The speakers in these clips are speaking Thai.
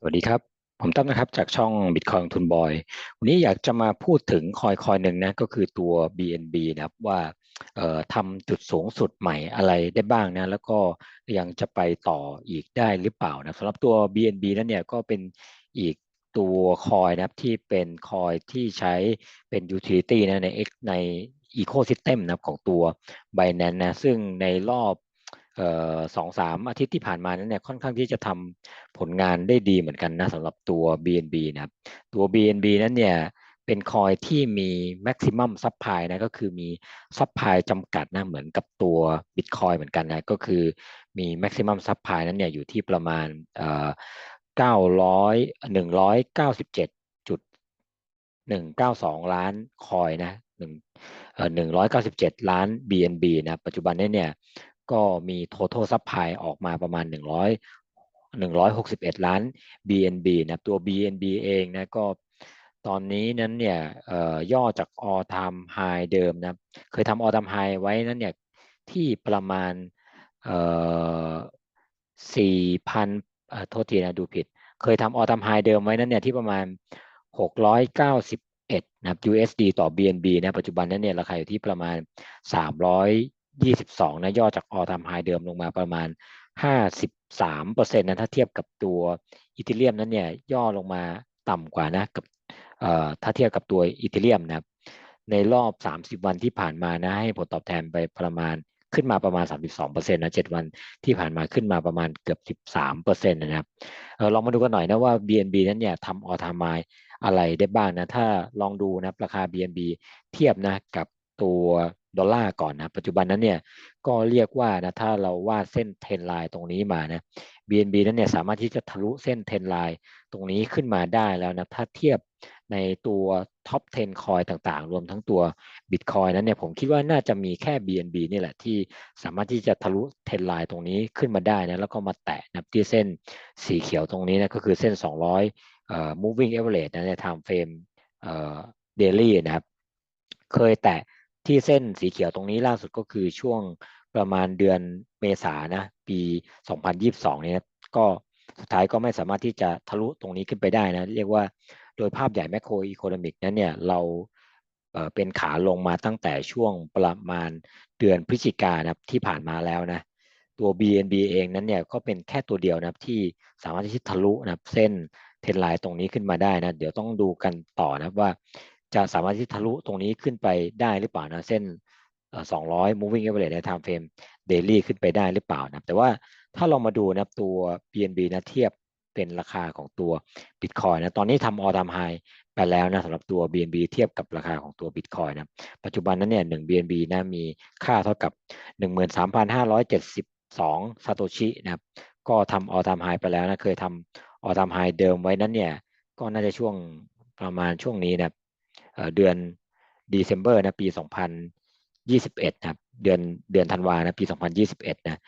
สวัสดีครับ ผมตั้มนะครับจากช่อง Bitcoin ทุนบอย วันนี้อยากจะมาพูดถึงคอยคอยหนึ่งนะก็คือตัว BNB นะครับว่าทำจุดสูงสุดใหม่อะไรได้บ้างนะ แล้วก็ยังจะไปต่ออีกได้หรือเปล่านะสำหรับตัว BNB นั้นเนี่ยก็เป็นอีกตัวคอยนะครับที่เป็นคอยที่ใช้เป็น utility นะใน X ใน ecosystem นะครับของตัว Binance นะซึ่งในรอบ สองสามอาทิตย์ที่ผ่านมานั้นเนี่ยค่อนข้างที่จะทำผลงานได้ดีเหมือนกันนะสำหรับตัว BNB นะครับตัว BNB นั้นเนี่ยเป็นคอยที่มี maximum supply นะก็คือมี supply จำกัดนะเหมือนกับตัว Bitcoin เหมือนกันนะก็คือมี maximum supply นั้นเนี่ยอยู่ที่ประมาณเก้าร้อยหนึ่งร้อยเก้าสิบเจ็ดจุดหนึ่งเก้าสองล้านคอยนะหนึ่งหนึ่งร้อยเก้าสิบเจ็ดล้าน BNB นะปัจจุบันนี้เนี่ย ก็มี total supply ออกมาประมาณ 100 161 ล้าน BNB นะตัว BNB เองนะก็ตอนนี้นั้นเนี่ยย่อจาก all time high เดิมนะเคยทำ all time high ไว้นั้นเนี่ยที่ประมาณ4,000โทษทีนะดูผิด เคยทำ all time high เดิมไว้นั้นเนี่ยที่ประมาณ 691 นะครับ USD ต่อ BNB นะปัจจุบันนั้นเนี่ยราคาอยู่ที่ประมาณ 300 22นะย่อจากออทามไฮเดิมลงมาประมาณ 53%นะถ้าเทียบกับตัวอีเทเรียมนั้นเนี่ยย่อลงมาต่ำกว่านะกับถ้าเทียบกับตัวอีเทเรียมนะครับในรอบ 30 วันที่ผ่านมานะให้ผลตอบแทนไปประมาณขึ้นมาประมาณ 32%นะ 7 วันที่ผ่านมาขึ้นมาประมาณเกือบ 13%นะครับเออลองมาดูกันหน่อยนะว่า BNB นั้นเนี่ยทำออทามไมอะไรได้บ้างนะ ถ้าลองดูนะราคา BNB เทียบนะกับ ตัวดอลลาร์ก่อนนะปัจจุบันนั้นเนี่ยก็เรียกว่านะถ้าเราวาดเส้นเทนไลน์ตรงนี้มานะ BNB นั้นเนี่ยสามารถที่จะทะลุเส้นเทนไลน์ตรงนี้ขึ้นมาได้แล้วนะถ้าเทียบในตัวท็อป 10 คอยต่างๆ รวมทั้งตัว Bitcoin นั้นเนี่ยผมคิดว่าน่าจะมีแค่ BNB นี่แหละที่สามารถที่จะทะลุเทนไลน์ตรงนี้ขึ้นมาได้นะแล้วก็มาแตะนะที่เส้นสีเขียวตรงนี้นะก็คือเส้น 200เอ่อ moving average นะใน time frame เอ่อ daily นะครับเคยแตะ ที่เส้นสีเขียวตรงนี้ล่าสุดก็คือช่วงประมาณเดือนเมษานะ ปี 2022เนี่ยก็สุดท้ายก็ไม่สามารถที่จะทะลุตรงนี้ขึ้นไปได้นะ เรียกว่าโดยภาพใหญ่แมคโครอีโคโนมิกนั้นเนี่ยเราเป็นขาลงมาตั้งแต่ช่วงประมาณเดือนพฤศจิกานะที่ผ่านมาแล้วนะ ตัว BNB เองนั้นเนี่ยก็เป็นแค่ตัวเดียวนะที่สามารถที่จะทะลุนะเส้นเทนไลน์ตรงนี้ขึ้นมาได้นะ เดี๋ยวต้องดูกันต่อนะว่า จะสามารถที่ทะลุตรงนี้ขึ้นไปได้หรือเปล่านะเส้น 200 moving average ใน time frame daily ขึ้นไปได้หรือเปล่านะแต่ว่าถ้าเรามาดูนะตัว BNB นะเทียบเป็นราคาของตัว Bitcoin นะตอนนี้ทำ all time high ไปแล้วนะสำหรับตัว BNB เทียบกับราคาของตัว Bitcoin นะปัจจุบันนั้นเนี่ย1 BNB นะมีค่าเท่ากับ 13,572 ซาโตชินะครับก็ทำ all time high ไปแล้วนะเคยทำ all time high เดิมไว้นั้นเนี่ยก็น่าจะช่วงประมาณช่วงนี้นะ เดือน December นะปี 2021นะครับเดือนเดือนธันวานะปี 2021นะ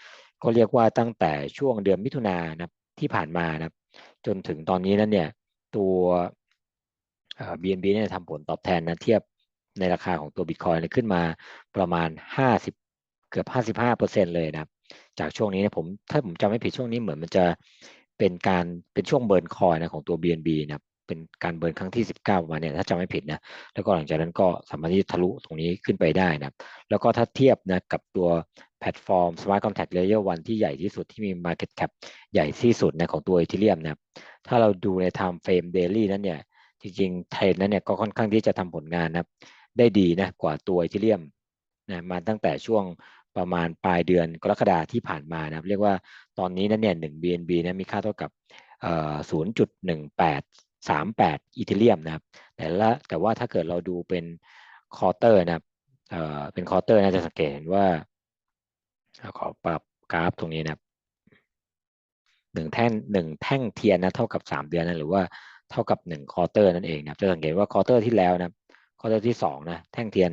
ก็เรียกว่าตั้งแต่ช่วงเดือนมิถุนายนนะที่ผ่านมานะจนถึงตอนนี้นั้นเนี่ยตัว BNB เนี่ยทำผลตอบแทนนะเทียบในราคาของตัว Bitcoin ขึ้นมาประมาณ 50 เกือบ 55%เลยนะจากช่วงนี้นะผมถ้าผมจำไม่ผิดช่วงนี้เหมือนมันจะเป็นการเป็นช่วงเบิร์นคอยนะของตัว BNB นะ เป็นการเบิร์นครั้งที่ 19มาเนี่ยถ้าจำไม่ผิดนะแล้วก็หลังจากนั้นก็สามารถที่จะทะลุตรงนี้ขึ้นไปได้นะแล้วก็ถ้าเทียบนะกับตัวแพลตฟอร์ม Smart Contract Layer 1 ที่ใหญ่ที่สุดที่มี Market Cap ใหญ่ที่สุดนะของตัว Ethereum นะถ้าเราดูใน Time Frame Daily นั้นเนี่ยจริงๆเทรนนั้นเนี่ยก็ค่อนข้างที่จะทำผลงานนะได้ดีนะกว่าตัว Ethereum นะมาตั้งแต่ช่วงประมาณปลายเดือนกรกฎาที่ผ่านมานะเรียกว่าตอนนี้นั้นเนี่ย1 BNB นะมีค่าเท่ากับ 0.18 38อีเทเรียมนะครับแต่ละแต่ว่าถ้าเกิดเราดูเป็นคอเตอร์นะครับเอ่อเป็นคอเตอร์นะจะสังเกตเห็นว่าขอปรับกราฟตรงนี้นะครับหนึ่งแท่งหนึ่งแท่งเทียนนะเท่ากับสามเดือนนะหรือว่าเท่ากับหนึ่งคอเตอร์นั่นเองนะจะสังเกตว่าคอเตอร์ที่แล้วนะคอเตอร์ที่สองนะแท่งเทียน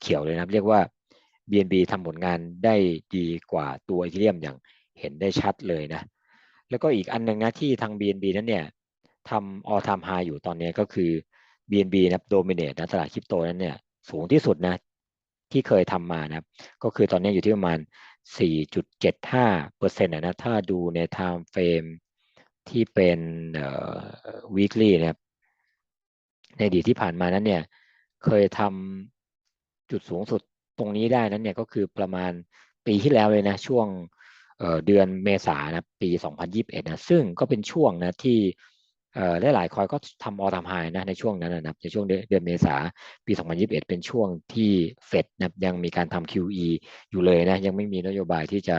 เขียวเลยนะเรียกว่า BNB ทำผลงานได้ดีกว่าตัวอีเทเรียมอย่างเห็นได้ชัดเลยนะแล้วก็อีกอันหนึ่งนะที่ทาง BNB นั้นเนี่ย ทำ all time high อยู่ตอนนี้ก็คือ BNB นะโดมิเนตนะตลาดคริปโตนั้นเนี่ยสูงที่สุดนะที่เคยทำมานะก็คือตอนนี้อยู่ที่ประมาณ 4.75เปอร์เซ็นต์นะถ้าดูใน time frame ที่เป็นเอ่อ weekly นะครับในอดีตที่ผ่านมานั้นเนี่ยเคยทำจุดสูงสุดตรงนี้ได้นั้นเนี่ยก็คือประมาณปีที่แล้วเลยนะช่วงเเดือนเมษานะปี 2021นะซึ่งก็เป็นช่วงนะที่ เอ่อหลายๆคอยก็ทำออทำไฮนะในช่วงนั้นนะในช่วงเดือนเมษาปี 2021 เป็นช่วงที่เฟดนะยังมีการทำ QE อยู่เลยนะยังไม่มีนโยบายที่จะ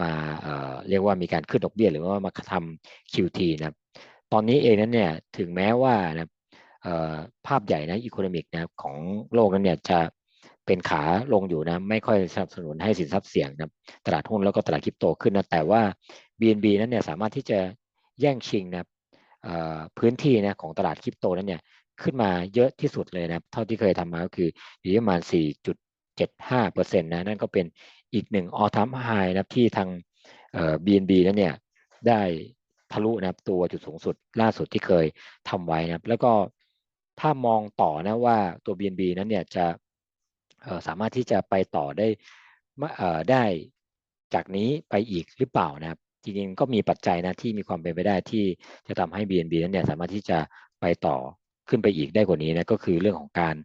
มาเอ่อเรียกว่ามีการขึ้นดอกเบี้ยหรือว่ามาทำ QT นะตอนนี้เองนั้นเนี่ยถึงแม้ว่านะภาพใหญ่นะอีโคโนมิกนะของโลกนั้นเนี่ยจะเป็นขาลงอยู่นะไม่ค่อยสนับสนุนให้สินทรัพย์เสี่ยงนะตลาดหุ้นแล้วก็ตลาดคริปโตขึ้นนะแต่ว่า BNB นั้นเนี่ยสามารถที่จะแย่งชิงนะ พื้นที่นะของตลาดคริปโตนั้นเนี่ยขึ้นมาเยอะที่สุดเลยนะเท่าที่เคยทำมาก็คืออยู่ที่ประมาณ 4.75%นะนั่นก็เป็นอีกหนึ่งออทัมไฮนะที่ทาง BNB นั้นเนี่ยได้ทะลุนะตัวจุดสูงสุดล่าสุดที่เคยทำไว้นะแล้วก็ถ้ามองต่อนะว่าตัว BNB นั้นเนี่ยจะสามารถที่จะไปต่อได้ได้จากนี้ไปอีกหรือเปล่านะครับ จริงๆก็มีปัจจัยนะที่มีความเป็นไปได้ที่จะทำให้ BNB นั้นเนี่ยสามารถที่จะไปต่อขึ้นไปอีกได้กว่านี้นะก็คือเรื่องของการ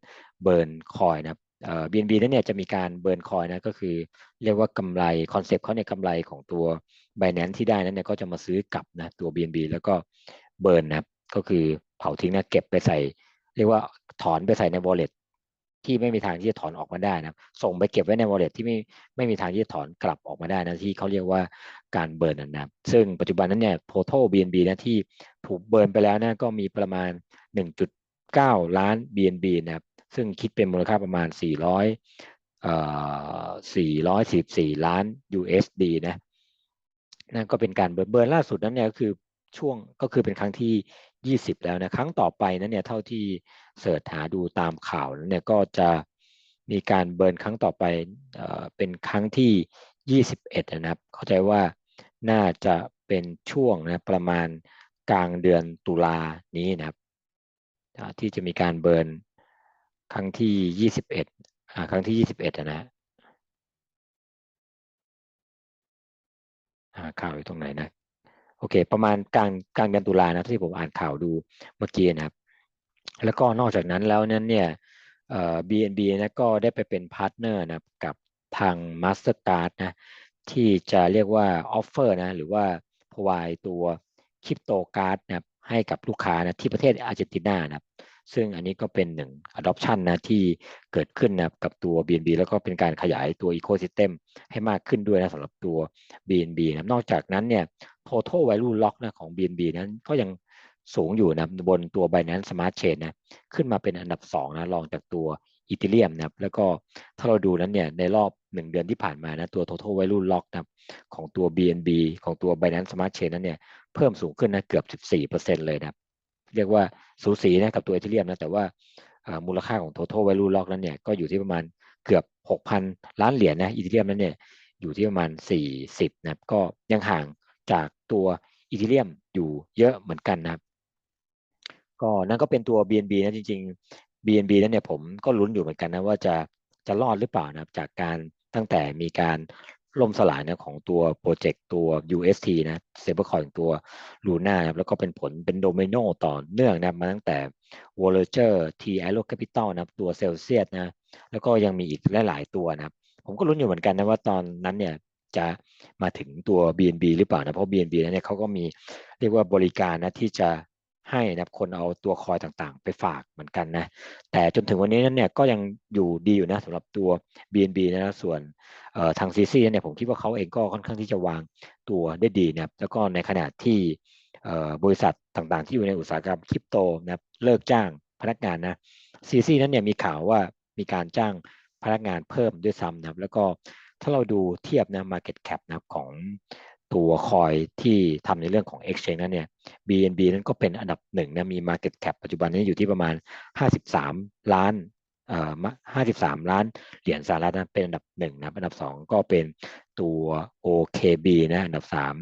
เบิร์นคอยนะเอ่อ BNB นั้นเนี่ยจะมีการเบิร์นคอยนะก็คือ เรียกว่ากำไรคอนเซปต์เขาเนี่ยกำไรของตัว Binance ที่ได้นั้นเนี่ยก็จะมาซื้อกลับนะตัว BNB แล้วก็เบิร์นนะก็คือเผาทิ้งนะเก็บไปใส่ เรียกว่าถอนไปใส่ใน wallet ที่ไม่มีทางที่จะถอนออกมาได้นะส่งไปเก็บไว้ใน wallet ที่ไม่ไม่มีทางที่จะถอนกลับออกมาได้นะที่เขาเรียกว่าการเบิร์นนะซึ่งปัจจุบันนั้นเนี่ย total BNB นะที่ถูกเบิร์นไปแล้วนะก็มีประมาณ 1.9 ล้าน BNB นะครับซึ่งคิดเป็นมูลค่าประมาณ 400เอ่อ444 ล้าน USD นะนั่นก็เป็นการเบิร์นเบิร์นล่าสุดนั้นเนี่ยก็คือช่วงก็คือเป็นครั้งที่ 20 แล้วนะครั้งต่อไปนั้นเนี่ยเท่าที่เสิร์ชหาดูตามข่าวเนี่ยก็จะมีการเบิร์นครั้งต่อไปเเป็นครั้งที่ 21 นะครับ เข้าใจว่าน่าจะเป็นช่วงนะประมาณกลางเดือนตุลานี้นะครับที่จะมีการเบิร์นครั้งที่ 21อ่าครั้งที่ 21 นะข่าวอยู่ตรงไหนนะ โอเค ประมาณกลางกลางเดือนตุลานะที่ผมอ่านข่าวดูเมื่อกี้นะครับ แล้วก็นอกจากนั้นแล้วนั้นเนี่ยเอ่อ BNB นะก็ได้ไปเป็นพาร์ทเนอร์นะกับทาง Mastercard นะที่จะเรียกว่าออฟเฟอร์นะหรือว่า provide ตัวคริปโตการ์ดนะให้กับลูกค้านะที่ประเทศอาร์เจนตินานะซึ่งอันนี้ก็เป็นหนึ่ง adoption นะที่เกิดขึ้นนะกับตัว BNB แล้วก็เป็นการขยายตัว ecosystem ให้มากขึ้นด้วยนะสำหรับตัว BNB นะนอกจากนั้นเนี่ย total value lock นะของ BNB นั้นก็ยังสูงอยู่นะบนตัว Binance Smart Chain นะขึ้นมาเป็นอันดับ2นะรองจากตัวอีเทเรียมนะแล้วก็ถ้าเราดูนั้นเนี่ยในรอบ 1 เดือนที่ผ่านมานะตัว total value lock นะของตัว BNB ของตัว Binance Smart Chain นั้นเนี่ยเพิ่มสูงขึ้นนะเกือบ 14%เลยนะเรียกว่าสูสีนะกับตัวอีเทเรียมนะแต่ว่ามูลค่าของ total value lock นั้นเนี่ยก็อยู่ที่ประมาณเกือบ 6,000 ล้านเหรียญนะอีเทเรียมนั้นเนี่ยอยู่ที่ประมาณ 40นะก็ยังห่าง จากตัวอีเทเรียมอยู่เยอะเหมือนกันนะครับ ก็นั่นก็เป็นตัว BNB นะจริง ๆ BNB นั้นเนี่ยผมก็ลุ้นอยู่เหมือนกันนะว่าจะจะรอดหรือเปล่านะจากการตั้งแต่มีการล่มสลายนะของตัวโปรเจกต์ตัว UST นะเซเบอร์คอยตัว Luna นะแล้วก็เป็นผลเป็นโดเมโนต่อเนื่องนะมาตั้งแต่ v o l a g e r T a l o Capital นะตัว Celsius นะแล้วก็ยังมีอีกหลาย ๆ ตัวนะผมก็ลุ้นอยู่เหมือนกันนะว่าตอนนั้นเนี่ย จะมาถึงตัว BNB หรือเปล่านะเพราะ BNB เนี่ยเขาก็มีเรียกว่าบริการนะที่จะให้นะคนเอาตัวคอยต่างๆ ไปฝากเหมือนกันนะแต่จนถึงวันนี้นั้นเนี่ยก็ยังอยู่ดีอยู่นะสำหรับตัว BNB นะส่วนทางซีซีเนี่ยผมคิดว่าเขาเองก็ค่อนข้างที่จะวางตัวได้ดีนะแล้วก็ในขณะที่บริษัทต่างๆ ที่อยู่ในอุตสาหกรรมคริปโตนะเลิกจ้างพนักงานนะซีซีนั้นเนี่ยมีข่าวว่ามีการจ้างพนักงานเพิ่มด้วยซ้ำนะแล้วก็ ถ้าเราดูเทียบนะ Market Cap นะของตัวคอยที่ทำในเรื่องของ Exchange นั้นเนี่ย BNB นั้นก็เป็นอันดับหนึ่งนะมี Market Cap ปัจจุบันนี้อยู่ที่ประมาณ 53 ล้านเอ่อ53 ล้านเหรียญสหรัฐนะเป็นอันดับหนึ่งนะอันดับสองก็เป็นตัว OKB นะอันดับสาม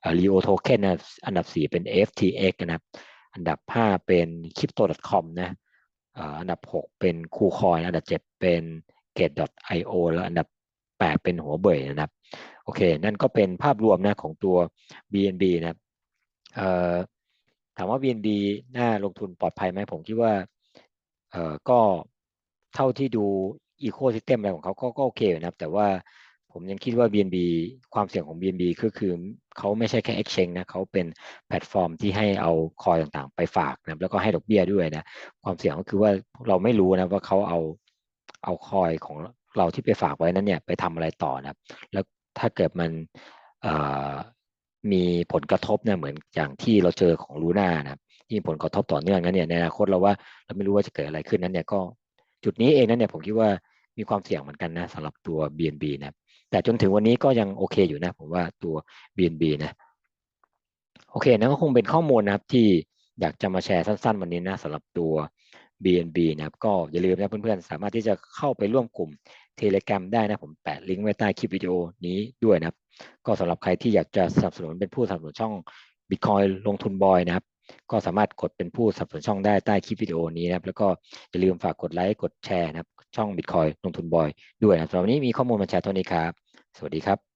เอ่อ Leo Token นะอันดับสี่เป็น FTX นะครับอันดับห้าเป็น Crypto.com นะอันดับหกเป็น KuCoin อันดับเจ็ดเป็น Gate.io แล้วอันดับ แปดเป็นหัวเบยนะครับโอเค นั่นก็เป็นภาพรวมนะของตัว BNB นะครับถามว่า BNB น่าลงทุนปลอดภัยไหมผมคิดว่าก็เท่าที่ดูอีโค y ิสเต็มอะไรของเขาก็ก็โอเคนะครับ แต่ว่าผมยังคิดว่า BNB ความเสี่ยงของ BNB ก็คือเขาไม่ใช่แค่ exchange นะเขาเป็นแพลตฟอร์มที่ให้เอาคอยต่างๆ ไปฝากนะแล้วก็ให้ดอกเบี้ยด้วยนะ ความเสี่ยงก็คือว่าเราไม่รู้นะว่าเขาเอาเอาคอยของ เราที่ไปฝากไว้นั้นเนี่ยไปทำอะไรต่อนะครับ แล้วถ้าเกิดมันมีผลกระทบเนี่ยเหมือนอย่างที่เราเจอของลูน่านะครับที่มีผลกระทบต่อเนื่องนั้นเนี่ยในอนาคตเราว่าเราไม่รู้ว่าจะเกิดอะไรขึ้นนั้นเนี่ยก็จุดนี้เองนั้นเนี่ยผมคิดว่ามีความเสี่ยงเหมือนกันนะสำหรับตัว BNB นะแต่จนถึงวันนี้ก็ยังโอเคอยู่นะผมว่าตัว BNB นะโอเคนั่นก็คงเป็นข้อมูลนะครับที่อยากจะมาแชร์สั้น ๆ วันนี้นะสำหรับตัว BNB นะครับก็อย่าลืมนะเพื่อนๆ สามารถที่จะเข้าไปร่วมกลุ่ม Telegram ได้นะผมแปะลิงก์ไว้ใต้คลิปวิดีโอนี้ด้วยนะครับ ก็สำหรับใครที่อยากจะสนับสนุนเป็นผู้สนับสนุนช่อง Bitcoin ลงทุนบอยนะครับ ก็สามารถกดเป็นผู้สนับสนุนช่องได้ใต้คลิปวิดีโอนี้นะครับ แล้วก็อย่าลืมฝากกดไลค์กดแชร์นะครับ ช่อง Bitcoin ลงทุนบอยด้วยนะครับสำหรับวันนี้มีข้อมูลมาแชร์เท่านี้ครับ สวัสดีครับ